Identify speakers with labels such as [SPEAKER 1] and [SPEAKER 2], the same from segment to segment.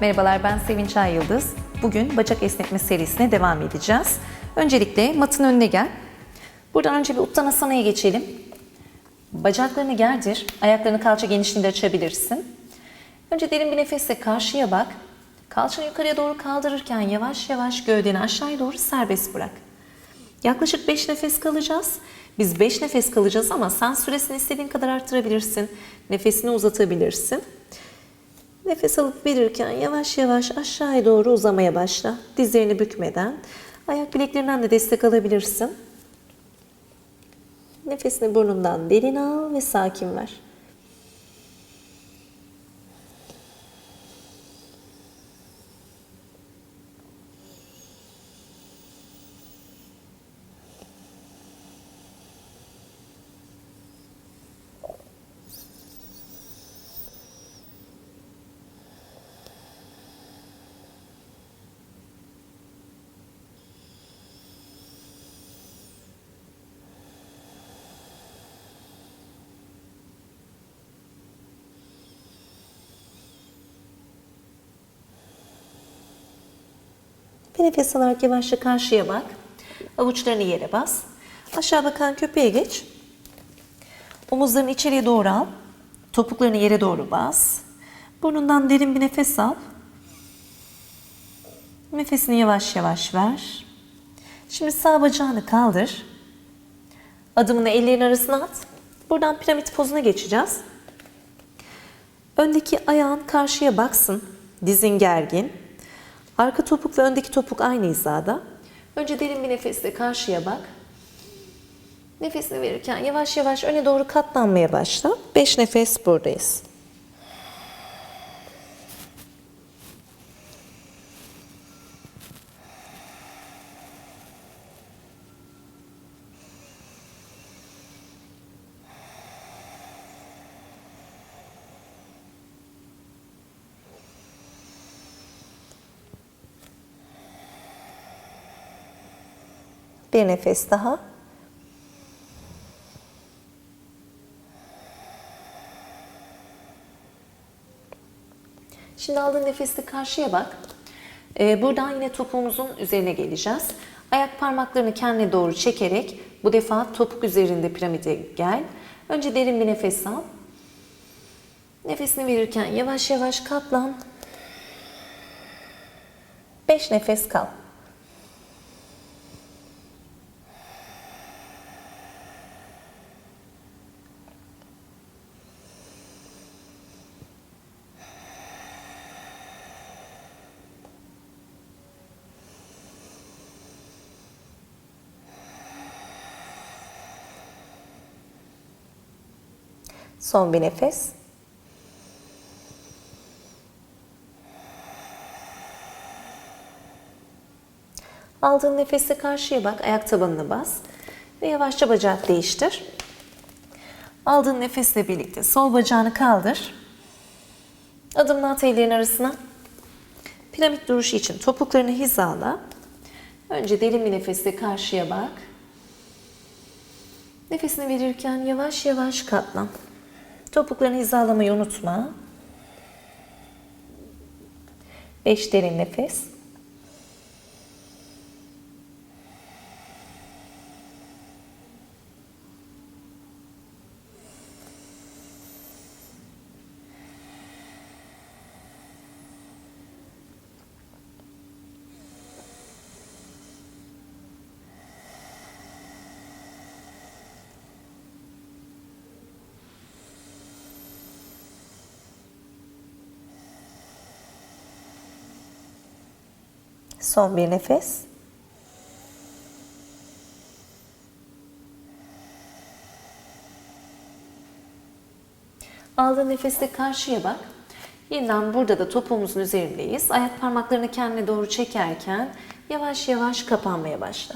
[SPEAKER 1] Merhabalar ben Sevinç Ay Yıldız. Bugün bacak esnetme serisine devam edeceğiz. Öncelikle matın önüne gel. Buradan önce bir Uttanasana'ya geçelim. Bacaklarını gerdir, ayaklarını kalça genişliğinde açabilirsin. Önce derin bir nefesle karşıya bak. Kalçanı yukarıya doğru kaldırırken yavaş yavaş gövdeni aşağıya doğru serbest bırak. Yaklaşık 5 nefes kalacağız. Biz 5 nefes kalacağız ama sen süresini istediğin kadar arttırabilirsin. Nefesini uzatabilirsin. Nefes alıp verirken yavaş yavaş aşağıya doğru uzamaya başla. Dizlerini bükmeden. Ayak bileklerinden de destek alabilirsin. Nefesini burnundan derin al ve sakin ver. Bir nefes alarak yavaşça karşıya bak. Avuçlarını yere bas. Aşağı bakan köpeğe geç. Omuzlarını içeriye doğru al. Topuklarını yere doğru bas. Burnundan derin bir nefes al. Nefesini yavaş yavaş ver. Şimdi sağ bacağını kaldır. Adımını ellerin arasına at. Buradan piramit pozuna geçeceğiz. Öndeki ayağın karşıya baksın. Dizin gergin. Arka topuk ve öndeki topuk aynı hizada. Önce derin bir nefesle karşıya bak. Nefesini verirken yavaş yavaş öne doğru katlanmaya başla. 5 nefes buradayız. Bir nefes daha. Şimdi aldığın nefesle karşıya bak. Ee, buradan yine topuğumuzun üzerine geleceğiz. Ayak parmaklarını kendine doğru çekerek bu defa topuk üzerinde piramide gel. Önce derin bir nefes al. Nefesini verirken yavaş yavaş katlan. 5 nefes kal. Son bir nefes. Aldığın nefesle karşıya bak, ayak tabanına bas ve yavaşça bacak değiştir. Aldığın nefesle birlikte sol bacağını kaldır. Adımını at ellerin arasına. Piramit duruşu için topuklarını hizala. Önce derin bir nefesle karşıya bak. Nefesini verirken yavaş yavaş katlan. Topuklarını hizalamayı unutma. 5 derin nefes. Son bir nefes. Aldığın nefesle karşıya bak. Yeniden burada da topuğumuzun üzerindeyiz. Ayak parmaklarını kendine doğru çekerken yavaş yavaş kapanmaya başla.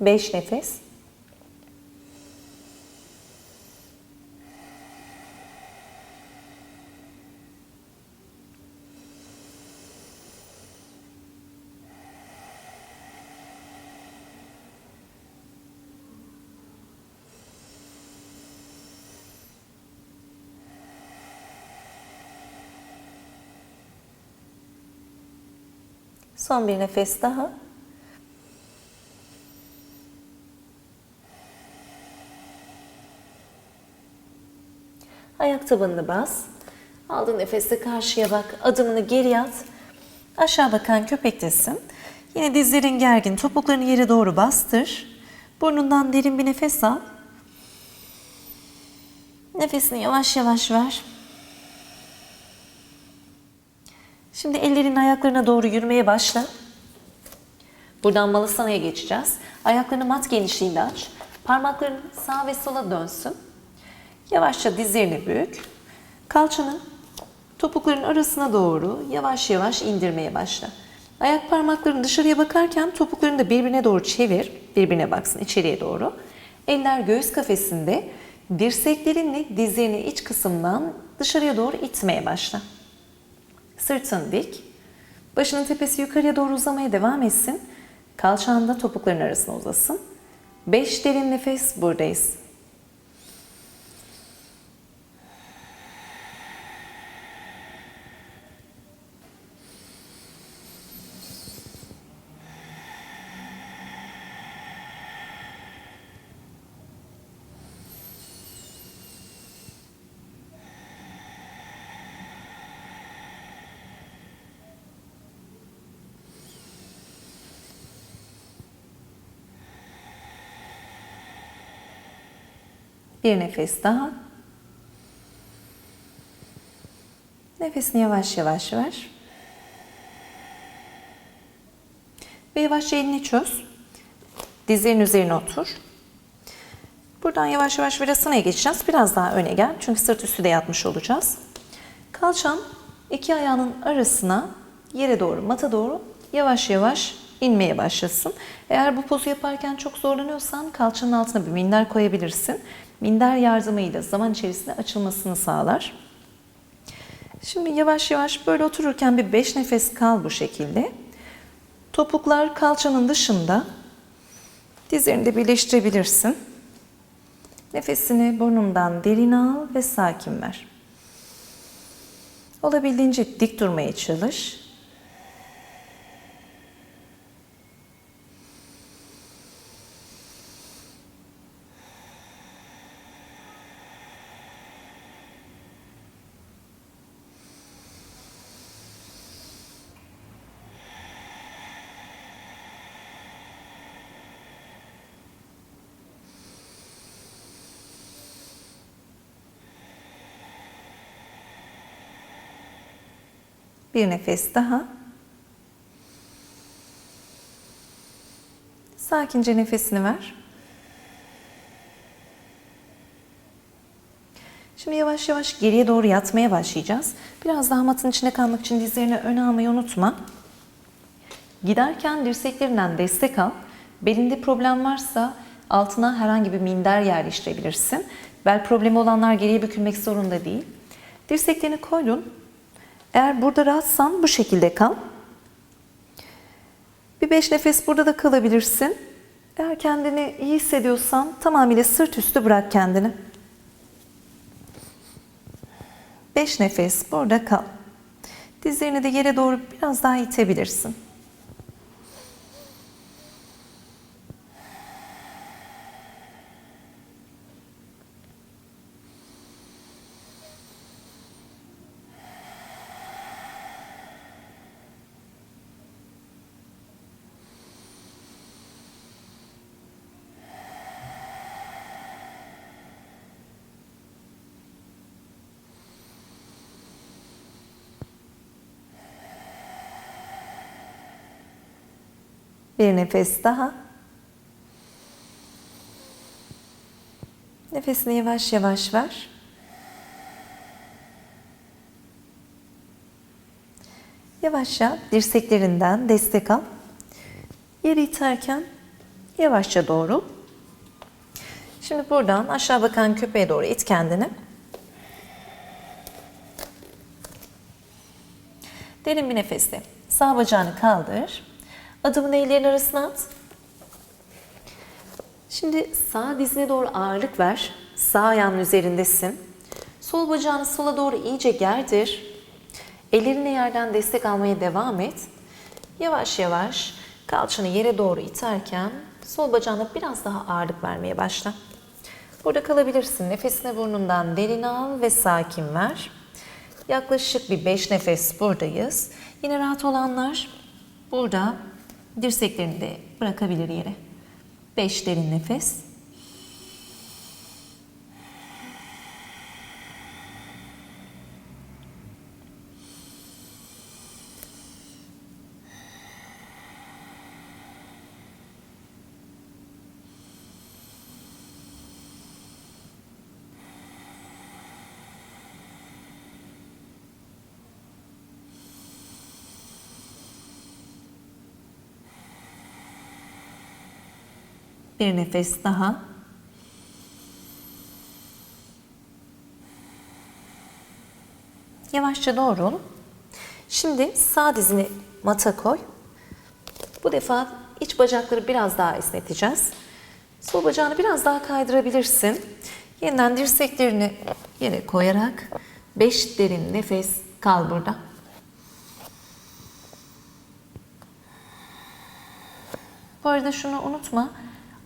[SPEAKER 1] 5 nefes. Son bir nefes daha. Ayak tabanını bas. Aldığın nefeste karşıya bak. Adımını geri at. Aşağı bakan köpektesin. Yine dizlerin gergin. Topuklarını yere doğru bastır. Burnundan derin bir nefes al. Nefesini yavaş yavaş ver. Şimdi ellerin ayaklarına doğru yürümeye başla. Buradan Malasana'ya geçeceğiz. Ayaklarını mat genişliğinde aç. Parmakların sağa ve sola dönsün. Yavaşça dizlerini bük. Kalçanı topukların arasına doğru yavaş yavaş indirmeye başla. Ayak parmakların dışarıya bakarken topuklarını da birbirine doğru çevir. Birbirine baksın içeriye doğru. Eller göğüs kafesinde dirseklerinle dizlerini iç kısımdan dışarıya doğru itmeye başla. Sırtın dik. Başının tepesi yukarıya doğru uzamaya devam etsin. Kalçan da topukların arasına uzasın. 5 derin nefes buradayız. Bir nefes daha. Nefesini yavaş yavaş ver. Ve yavaşça elini çöz. Dizlerin üzerine otur. Buradan yavaş yavaş Virasana'ya geçeceğiz. Biraz daha öne gel. Çünkü sırt üstü de yatmış olacağız. Kalçan iki ayağının arasına yere doğru, mata doğru yavaş yavaş inmeye başlasın. Eğer bu pozu yaparken çok zorlanıyorsan kalçanın altına bir minder koyabilirsin. Minder yardımıyla zaman içerisinde açılmasını sağlar. Şimdi yavaş yavaş böyle otururken bir 5 nefes kal bu şekilde. Topuklar kalçanın dışında. Dizlerini de birleştirebilirsin. Nefesini burnundan derin al ve sakin ver. Olabildiğince dik durmaya çalış. Bir nefes daha. Sakince nefesini ver. Şimdi yavaş yavaş geriye doğru yatmaya başlayacağız. Biraz daha matın içinde kalmak için dizlerini öne almayı unutma. Giderken dirseklerinden destek al. Belinde problem varsa altına herhangi bir minder yerleştirebilirsin. Bel problemi olanlar geriye bükülmek zorunda değil. Dirseklerini koydun. Eğer burada rahatsan bu şekilde kal. Bir beş nefes burada da kalabilirsin. Eğer kendini iyi hissediyorsan tamamıyla sırt üstü bırak kendini. Beş nefes burada kal. Dizlerini de yere doğru biraz daha itebilirsin. Bir nefes daha. Nefesini yavaş yavaş ver. Yavaşça dirseklerinden destek al. Yeri iterken yavaşça doğru. Şimdi buradan aşağı bakan köpeğe doğru it kendini. Derin bir nefesle sağ bacağını kaldır. Adımını ellerin arasına at. Şimdi sağ dizine doğru ağırlık ver. Sağ ayağının üzerindesin. Sol bacağını sola doğru iyice gerdir. Ellerinle yerden destek almaya devam et. Yavaş yavaş kalçanı yere doğru iterken sol bacağına biraz daha ağırlık vermeye başla. Burada kalabilirsin. Nefesini burnundan derin al ve sakin ver. Yaklaşık bir 5 nefes buradayız. Yine rahat olanlar burada dirseklerini de bırakabilir yere. 5 derin nefes. Bir nefes daha. Yavaşça doğrul. Şimdi sağ dizini mata koy. Bu defa iç bacakları biraz daha esneteceğiz. Sol bacağını biraz daha kaydırabilirsin. Yeniden dirseklerini yere koyarak 5 derin nefes kal burada. Bu arada şunu unutma.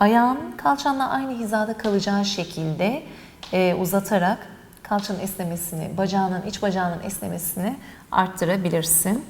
[SPEAKER 1] Ayağın kalçanla aynı hizada kalacağı şekilde e, uzatarak kalçanın esnemesini, bacağının, iç bacağının esnemesini arttırabilirsin.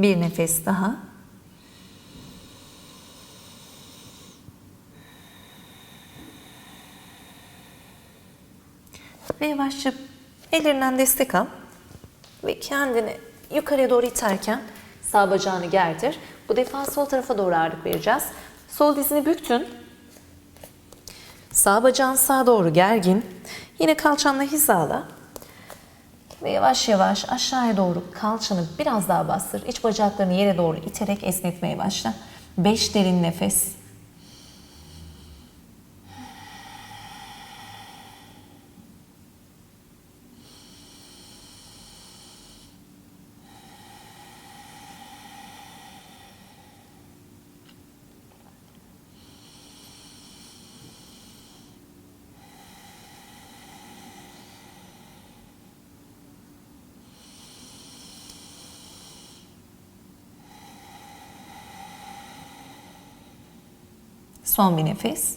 [SPEAKER 1] Bir nefes daha. Ve yavaşça ellerinden destek al. Ve kendini yukarıya doğru iterken sağ bacağını gerdir. Bu defa sol tarafa doğru ağırlık vereceğiz. Sol dizini büktün. Sağ bacağın sağa doğru gergin. Yine kalçanla hizala. Ve yavaş yavaş aşağıya doğru kalçanı biraz daha bastır. İç bacaklarını yere doğru iterek esnetmeye başla. 5 derin nefes. Son bir nefes.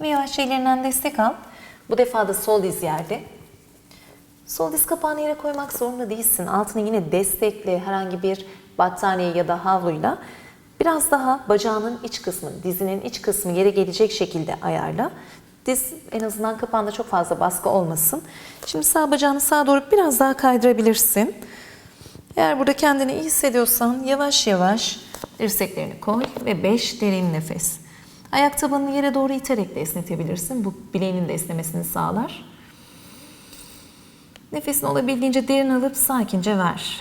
[SPEAKER 1] Ve yavaşça ellerinden destek al. Bu defa da sol diz yerde. Sol diz kapağını yere koymak zorunda değilsin. Altını yine destekle herhangi bir battaniye ya da havluyla. Biraz daha bacağının iç kısmı, dizinin iç kısmı yere gelecek şekilde ayarla. Diz en azından kapağında çok fazla baskı olmasın. Şimdi sağ bacağını sağa doğru biraz daha kaydırabilirsin. Eğer burada kendini iyi hissediyorsan yavaş yavaş dirseklerini koy ve 5 derin nefes. Ayak tabanını yere doğru iterek de esnetebilirsin. Bu bileğinin de esnemesini sağlar. Nefesini olabildiğince derin alıp sakince ver.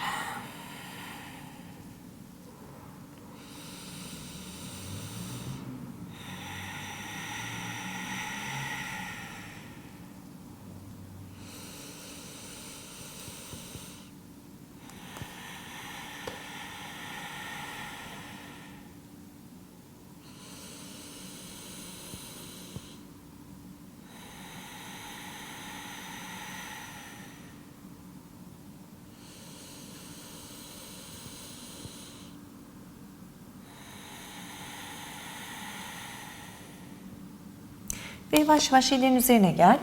[SPEAKER 1] Ve yavaş yavaş ellerin üzerine gel.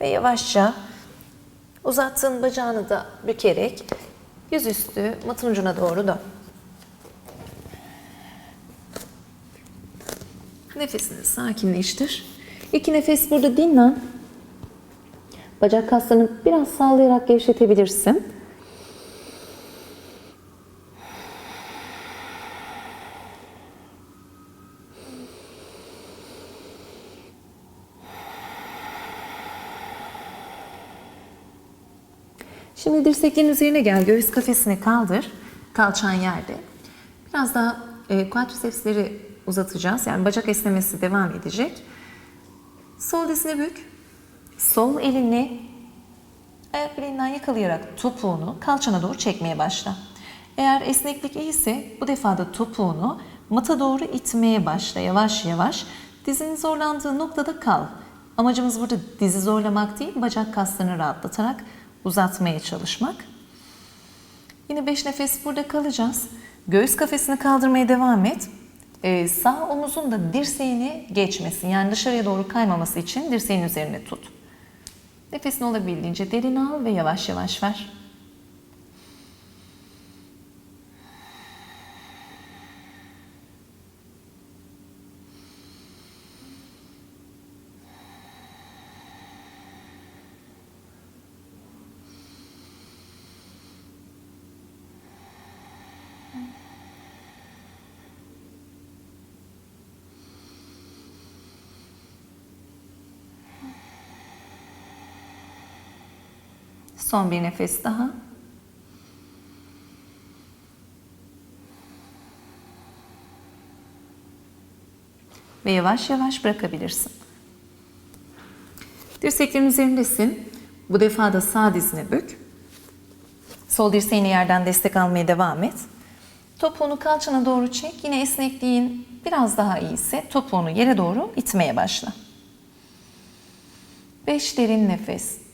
[SPEAKER 1] Ve yavaşça uzattığın bacağını da bükerek yüzüstü matın ucuna doğru dön. Nefesini sakinleştir. İki nefes burada dinlen. Bacak kaslarını biraz sağlayarak gevşetebilirsin. Şimdi dirseklerin üzerine gel. Göğüs kafesini kaldır. Kalçan yerde. Biraz daha e, quadricepsleri uzatacağız. Yani bacak esnemesi devam edecek. Sol dizini bük. Sol elini ayak bileğinden yakalayarak topuğunu kalçana doğru çekmeye başla. Eğer esneklik iyiyse bu defa da topuğunu mata doğru itmeye başla yavaş yavaş. Dizinin zorlandığı noktada kal. Amacımız burada dizi zorlamak değil, bacak kaslarını rahatlatarak uzatmaya çalışmak. Yine 5 nefes burada kalacağız. Göğüs kafesini kaldırmaya devam et. Ee, sağ omuzun da dirseğini geçmesin. Yani dışarıya doğru kaymaması için dirseğin üzerine tut. Nefesini olabildiğince derin al ve yavaş yavaş ver. Son bir nefes daha. Ve yavaş yavaş bırakabilirsin. Dirseklerin üzerindesin. Bu defa da sağ dizine bük. Sol dirseğini yerden destek almaya devam et. Topuğunu kalçana doğru çek. Yine esnekliğin biraz daha iyiyse topuğunu yere doğru itmeye başla. 5 derin nefes.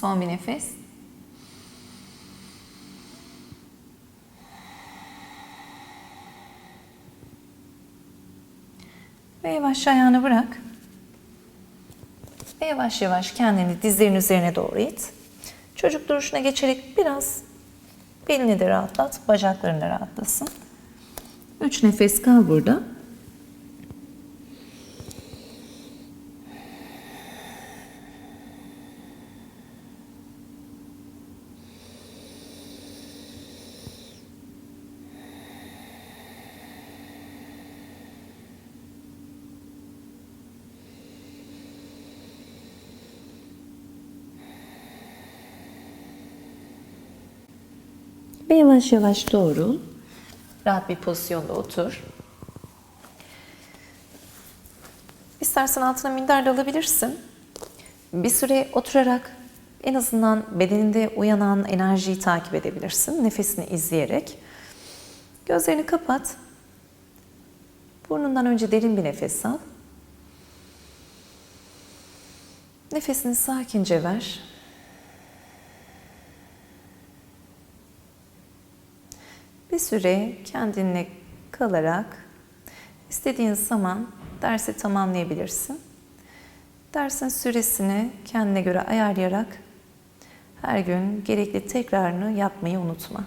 [SPEAKER 1] Son bir nefes. Ve yavaş ayağını bırak. Ve yavaş yavaş kendini dizlerin üzerine doğru it. Çocuk duruşuna geçerek biraz belini de rahatlat, bacaklarını da rahatlasın. Üç nefes kal burada. Ve yavaş yavaş doğru. Rahat bir pozisyonda otur. İstersen altına minder de alabilirsin. Bir süre oturarak en azından bedeninde uyanan enerjiyi takip edebilirsin. Nefesini izleyerek. Gözlerini kapat. Burnundan önce derin bir nefes al. Nefesini sakince ver. Bir süre kendinle kalarak istediğin zaman dersi tamamlayabilirsin. Dersin süresini kendine göre ayarlayarak her gün gerekli tekrarını yapmayı unutma.